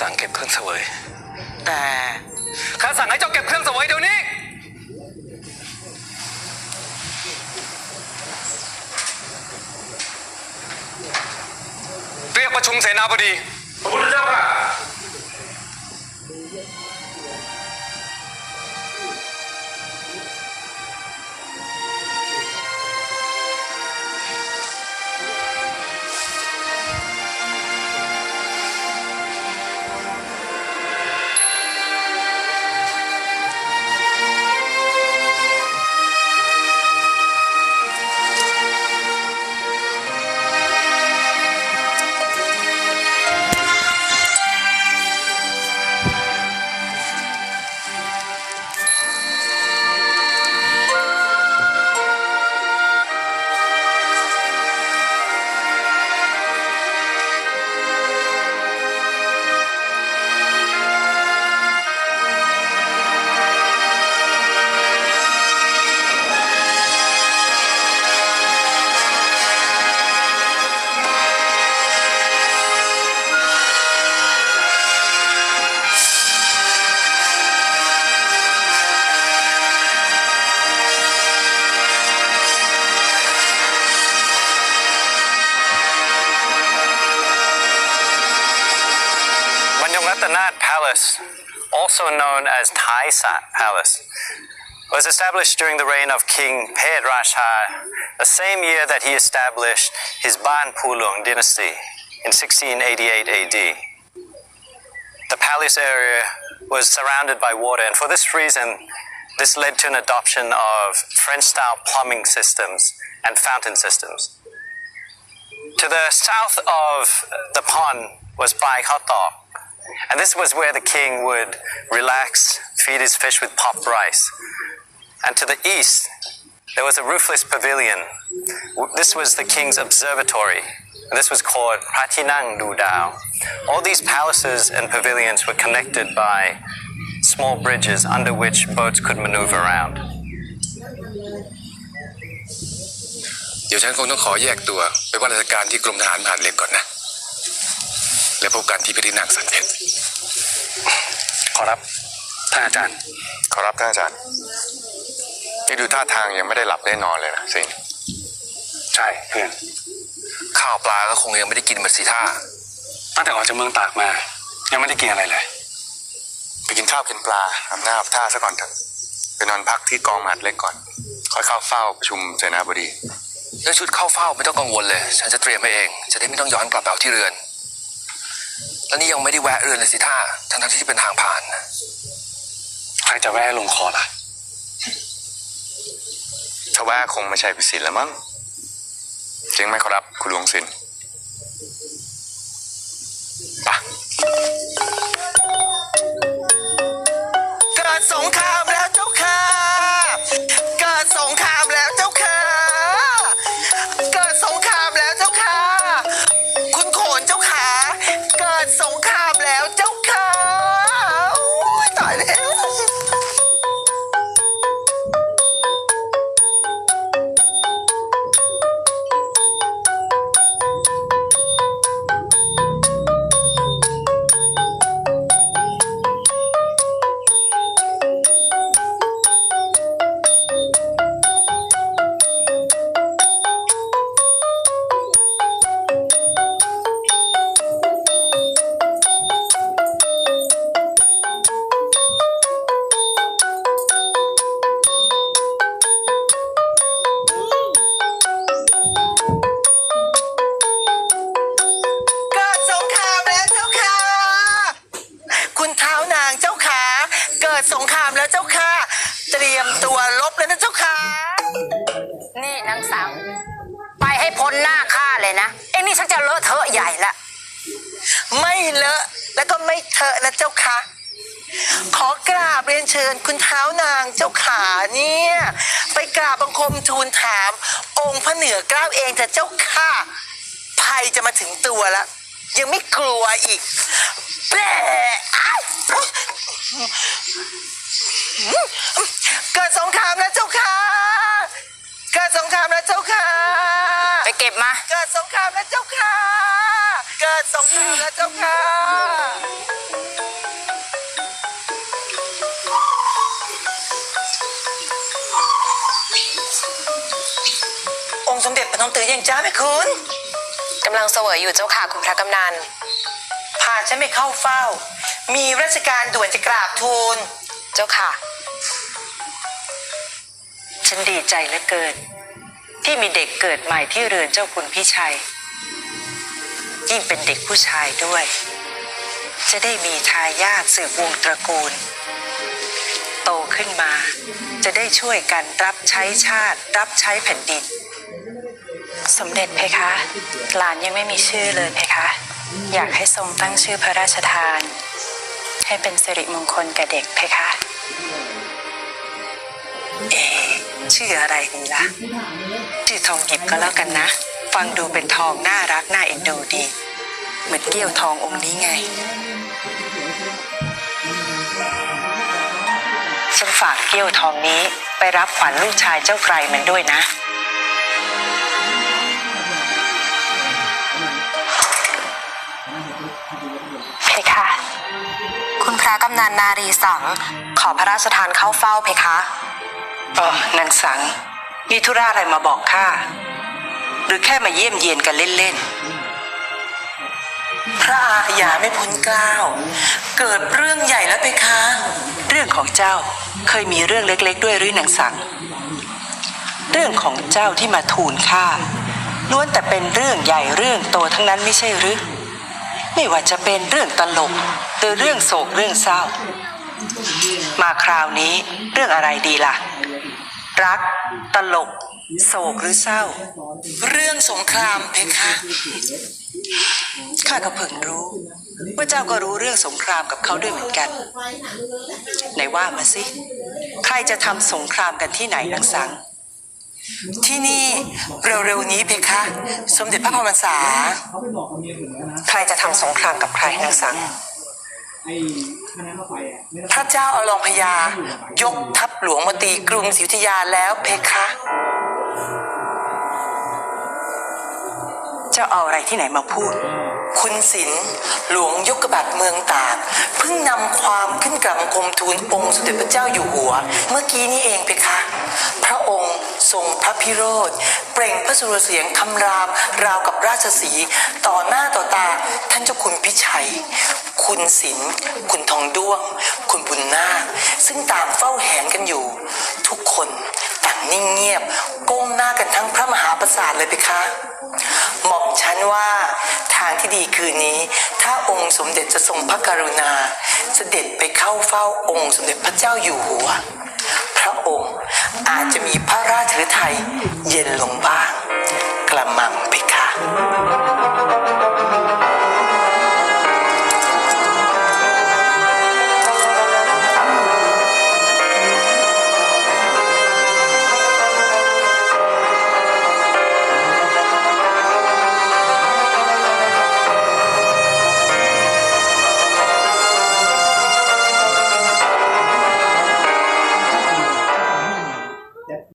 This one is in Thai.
สั่งเก็บเครื่องเสวย แต่ข้าสั่งให้เจ้าเก็บเครื่องเสวยเดี๋ยวนี้ เรียกประชุมเสนาบดีพระพุทธเจ้าค่ะ Banyongatanath Palace, also known as Thai Sat Palace, was established during the reign of King Ped Rasha, the same year that he established his Ban Pulung dynasty in 1688 AD. The palace area was surrounded by water, and for this reason, this led to an adoption of French style plumbing systems and fountain systems. To the south of the pond was Bai Khatok, and this was where the king would relax, feed his fish with popped rice. And to the east, there was a roofless pavilion. W- This was the king's observatory. And this was called Pratinang Dudao. All these palaces and pavilions were connected by small bridges under which boats could maneuver around. เดี๋ยวฉันคงต้องขอแยกตัว ไปว่าราชการที่กรมทหารผ่านเหล็กก่อนนะ แล้วพบกันที่พิธีนางสันเพชรขอรับท่านอาจารย์ ขอรับท่านอาจารย์นี่ดูท่าทางยังไม่ได้หลับได้นอนเลยนะสิงห์ใช่เพื่อนข้าวปลาก็คงยังไม่ได้กินมาสิท่าตั้งแต่ออกจากเมืองตากมา ยังไม่ได้กินอะไรเลย ไปกินข้าวกินปลาอาบน้ำอาบท่าซะก่อนเถอะไปนอนพักที่กองมหาดเล็กก่อน ค่อยเข้าเฝ้าประชุมเสนาบดีเรื่องชุดเข้าเฝ้าไม่ต้องกังวลเลย ฉันจะเตรียมไปเอง จะได้ไม่ต้องย้อนกลับไปเอาที่เรือน แล้วนี่ยังไม่ได้แวะเรือนเลยสิท่าทั้งๆที่เป็นทางผ่าน ใครจะแวะลงคอล่ะ ถ้าแว่าคงไม่ใช่พิสิทธิ์แล้วมั้งจริงไหมครับ คุณหลวงสินไปะเกิดสงคราม นี่นางสังไปให้พ้นหน้าข้าเลยนะ เอ็งนี่ชักจะเลอะเทอะใหญ่ละ ไม่เลอะแล้วก็ไม่เถอะนะเจ้าค่ะ ขอกราบเรียนเชิญคุณเท้านางเจ้าขาเนี่ย ไปกราบบังคมทูลถาม องค์พระเหนือเกล้าเองเถอะเจ้าค่ะ ภัยจะมาถึงตัวแล้วยังไม่กลัวอีกแปรเกิดสงครามแล้วเจ้าค่ะ ดสงครามแล้วเจ้าค่ะ ไปเก็บมา เกิดสงครามแล้วเจ้าค่ะ เกิดสงครามแล้วเจ้าค่ะ องค์สมเด็จพระน้องตือยังจ้าไหมคุณกำลังเสวยอยู่เจ้าค่ะคุณพระกำนัน พาฉันไปเข้าเฝ้า มีราชการด่วนจะกราบทูล เจ้าค่ะ ฉันดีใจเหลือเกิน ที่มีเด็กเกิดใหม่ที่เรือนเจ้าคุณพี่ชัย ยิ่งเป็นเด็กผู้ชายด้วย จะได้มีทายาทสืบวงศ์ตระกูล โตขึ้นมา จะได้ช่วยกันรับใช้ชาติ รับใช้แผ่นดิน สมเด็จเพคะ หลานยังไม่มีชื่อเลยเพคะ อยากให้ทรงตั้งชื่อพระราชทาน ให้เป็นสิริมงคลแก่เด็กเพคะ เอ ชื่ออะไรดีล่ะ ชื่อทองหยิบก็แล้วกันนะ ฟังดูเป็นทองน่ารักน่าเอ็นดูดี เหมือนเกี้ยวทององค์นี้ไง ฉันฝากเกี้ยวทองนี้ไปรับขวัญลูกชายเจ้าไกรมันด้วยนะ เพคะ คุณพระกำนันนารีสัง ขอพระราชทานเข้าเฝ้าเพคะ อ๋อนางสัง มีธุระอะไรมาบอกข้า หรือแค่มาเยี่ยมเยียนกันเล่นๆ พระอาญาไม่พ้นเกล้าวเกิดเรื่องใหญ่แล้วไปคะๆเรื่องของเจ้าเคยมีเรื่องเล็กๆ ด้วยหรือนางสัง เรื่องของเจ้าที่มาทูลข้าล้วนแต่เป็นเรื่องใหญ่เรื่องโตทั้งนั้นไม่ใช่หรือ ไม่ว่าจะเป็นเรื่องตลกหรือเรื่องโศกเรื่องเศร้า มาคราวนี้เรื่องอะไรดีล่ะ รัก ตลก โศกหรือเศร้า เรื่องสงครามเพคะข้าก็เพิ่งรู้ ว่าเจ้าก็รู้เรื่องสงครามกับเขาด้วยเหมือนกันไหนว่ามาสิ ใครจะทำสงครามกันที่ไหนนางสังที่นี่เร็วๆนี้เพคะ สมเด็จพระพรรษา ใครจะทำสงครามกับใครนางสัง พระเจ้าอลองพญายกทัพหลวงมาตีกรุงศรีอยุธยาแล้วเพคะเจ้าเอาอะไรที่ไหนมาพูด คุณศิลป์หลวงยกกบัตรเมืองตากเพิ่งนำความขึ้นกราบบังคมทูลองค์สมเด็จพระเจ้าอยู่หัว เมื่อกี้นี้เองเพคะ พระองค์ทรงพระพิโรธเปล่งพระสุรเสียงคำรามราวกับราชสีห์ต่อหน้าต่อตาท่านเจ้าคุณพิชัย คุณศิลป์คุณทองด้วง คุณบุญนาคซึ่งต่างเฝ้าแหนกันอยู่ ทุกคนต่างนิ่งเงียบ ก้มหน้ากันทั้งพระมหาประสาทเลยเพคะหม่อมฉันว่าทางที่ดีคืนนี้ ถ้าองค์สมเด็จจะทรงพระกรุณา เสด็จไปเข้าเฝ้าองค์สมเด็จพระเจ้าอยู่หัว พระองค์อาจจะมีพระราชฤทัยเย็นลงบ้าง กระมังไปค่ะ